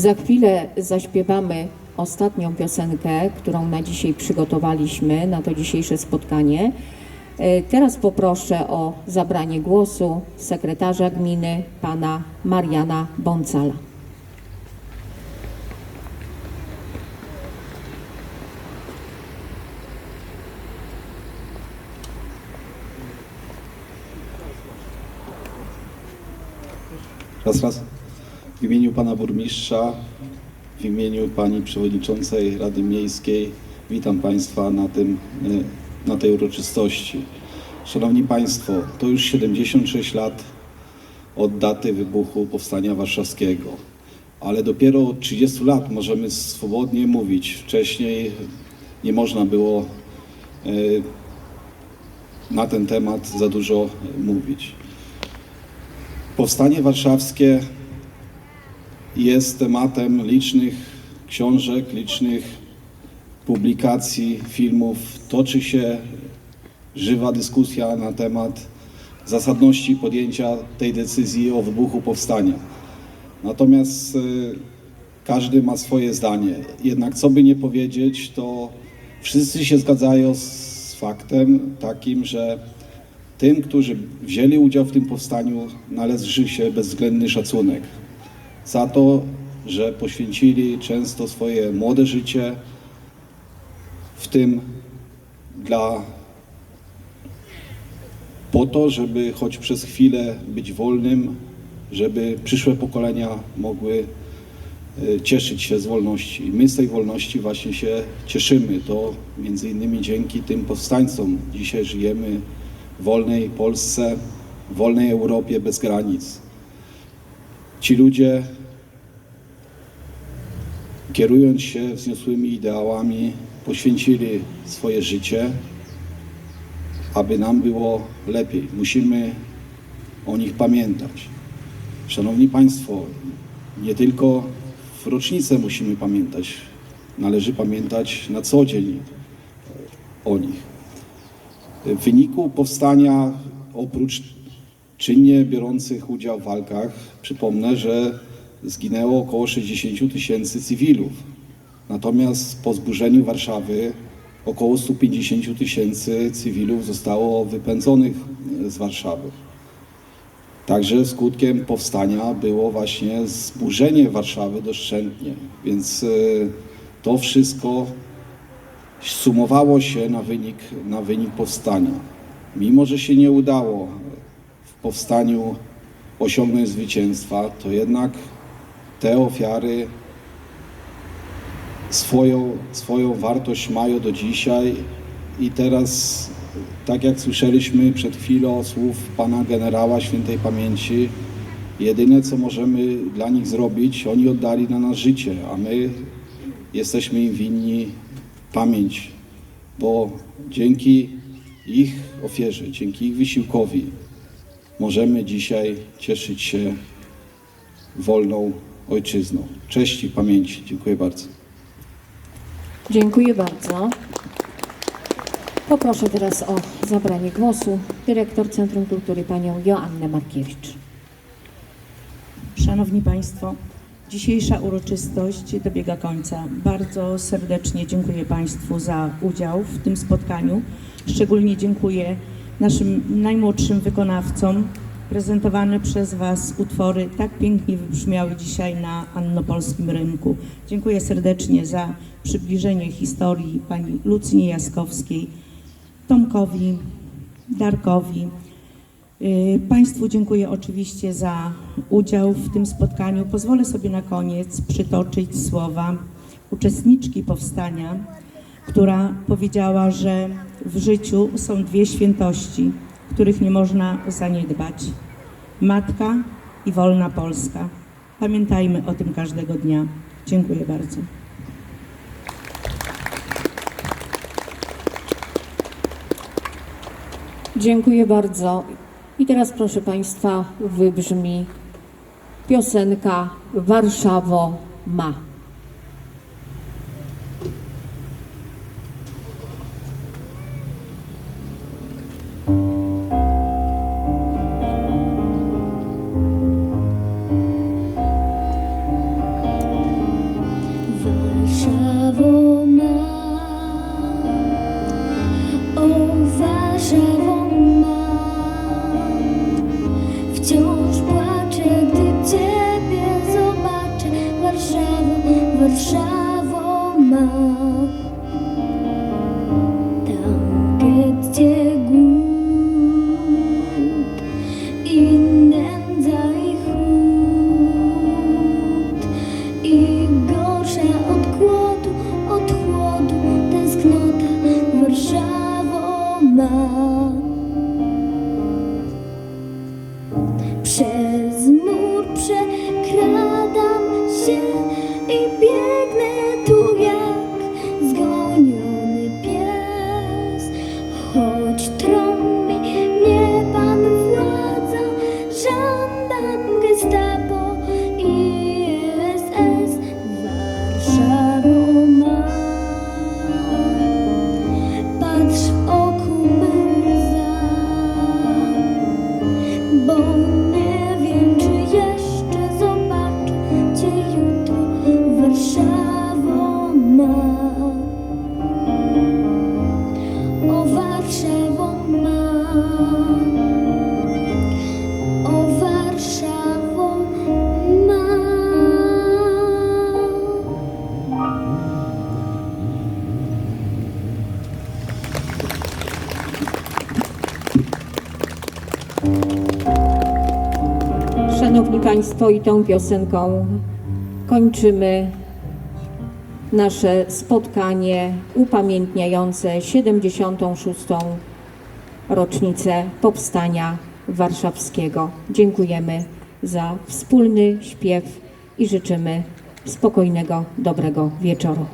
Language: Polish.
Za chwilę zaśpiewamy ostatnią piosenkę, którą na dzisiaj przygotowaliśmy na to dzisiejsze spotkanie. E, Teraz poproszę o zabranie głosu sekretarza gminy, pana Mariana Bącala. Raz, raz. W imieniu pana burmistrza, w imieniu pani przewodniczącej Rady Miejskiej witam państwa na, tym, e, na tej uroczystości. Szanowni państwo, to już 76 lat od daty wybuchu Powstania Warszawskiego, ale dopiero od 30 lat możemy swobodnie mówić. Wcześniej nie można było e, na ten temat za dużo mówić. Powstanie Warszawskie jest tematem licznych książek, licznych publikacji, filmów. Toczy się żywa dyskusja na temat zasadności podjęcia tej decyzji o wybuchu powstania. Natomiast y, każdy ma swoje zdanie. Jednak co by nie powiedzieć, to wszyscy się zgadzają z faktem takim, że tym, którzy wzięli udział w tym powstaniu, należy się bezwzględny szacunek za to, że poświęcili często swoje młode życie w tym dla po to, żeby choć przez chwilę być wolnym, żeby przyszłe pokolenia mogły e, cieszyć się z wolności. My z tej wolności właśnie się cieszymy. To między innymi dzięki tym powstańcom dzisiaj żyjemy w wolnej Polsce, w wolnej Europie bez granic. Ci ludzie, kierując się wzniosłymi ideałami, poświęcili swoje życie, aby nam było lepiej. Musimy o nich pamiętać. Szanowni Państwo, nie tylko w rocznicę musimy pamiętać, należy pamiętać na co dzień o nich. W wyniku powstania, oprócz czynnie biorących udział w walkach, przypomnę, że zginęło około 60 tysięcy cywilów. Natomiast po zburzeniu Warszawy około 150 tysięcy cywilów zostało wypędzonych z Warszawy. Także skutkiem powstania było właśnie zburzenie Warszawy doszczętnie. Więc y, to wszystko sumowało się na wynik, na wynik powstania. Mimo, że się nie udało powstaniu osiągnąć zwycięstwa, to jednak te ofiary swoją, swoją wartość mają do dzisiaj. I teraz, tak jak słyszeliśmy przed chwilą słów pana generała świętej pamięci, jedyne co możemy dla nich zrobić, oni oddali na nas życie, a my jesteśmy im winni pamięć, bo dzięki ich ofierze, dzięki ich wysiłkowi możemy dzisiaj cieszyć się wolną ojczyzną. Cześć i pamięci. Dziękuję bardzo. Dziękuję bardzo. Poproszę teraz o zabranie głosu dyrektor Centrum Kultury panią Joannę Markiewicz. Szanowni Państwo, dzisiejsza uroczystość dobiega końca. Bardzo serdecznie dziękuję Państwu za udział w tym spotkaniu. Szczególnie dziękuję naszym najmłodszym wykonawcom. Prezentowane przez Was utwory tak pięknie wybrzmiały dzisiaj na Annopolskim Rynku. Dziękuję serdecznie za przybliżenie historii pani Lucynie Jaskowskiej, Tomkowi, Darkowi, Y, Państwu dziękuję oczywiście za udział w tym spotkaniu. Pozwolę sobie na koniec przytoczyć słowa uczestniczki powstania, która powiedziała, że w życiu są dwie świętości, których nie można zaniedbać: matka i wolna Polska. Pamiętajmy o tym każdego dnia. Dziękuję bardzo. Dziękuję bardzo. I teraz proszę Państwa wybrzmi piosenka Warszawo ma. não. months Szanowni Państwo, i tą piosenką kończymy nasze spotkanie upamiętniające 76. rocznicę powstania warszawskiego. Dziękujemy za wspólny śpiew i życzymy spokojnego, dobrego wieczoru.